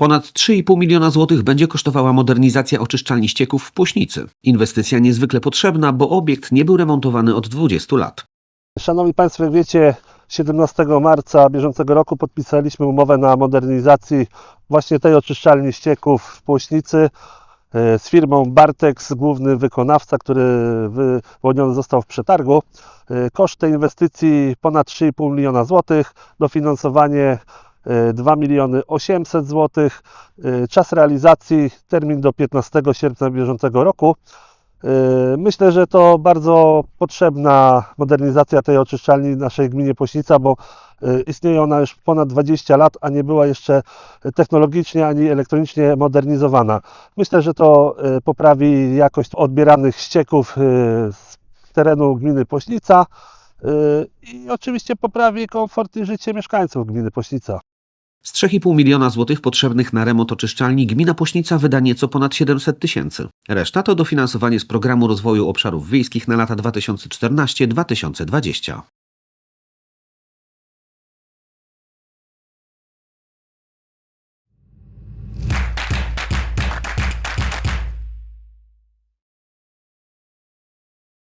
Ponad 3,5 miliona złotych będzie kosztowała modernizacja oczyszczalni ścieków w Płośnicy. Inwestycja niezwykle potrzebna, bo obiekt nie był remontowany od 20 lat. Szanowni Państwo, jak wiecie, 17 marca bieżącego roku podpisaliśmy umowę na modernizacji właśnie tej oczyszczalni ścieków w Płośnicy e, z firmą Bartex, główny wykonawca, który wyłoniony został w przetargu. E, Koszt tej inwestycji ponad 3,5 miliona złotych, dofinansowanie 2 miliony 800 złotych, E, czas realizacji termin do 15 sierpnia bieżącego roku. Yy, Myślę, że to bardzo potrzebna modernizacja tej oczyszczalni naszej gminie Pośnica, bo istnieje ona już ponad 20 lat, a nie była jeszcze technologicznie ani elektronicznie modernizowana. Myślę, że to poprawi jakość odbieranych ścieków z terenu gminy Pośnica i oczywiście poprawi komfort i życie mieszkańców gminy Pośnica. Z 3,5 miliona złotych potrzebnych na remont oczyszczalni gmina Pośnica wyda nieco ponad 700 tysięcy. Reszta to dofinansowanie z Programu Rozwoju Obszarów Wiejskich na lata 2014-2020.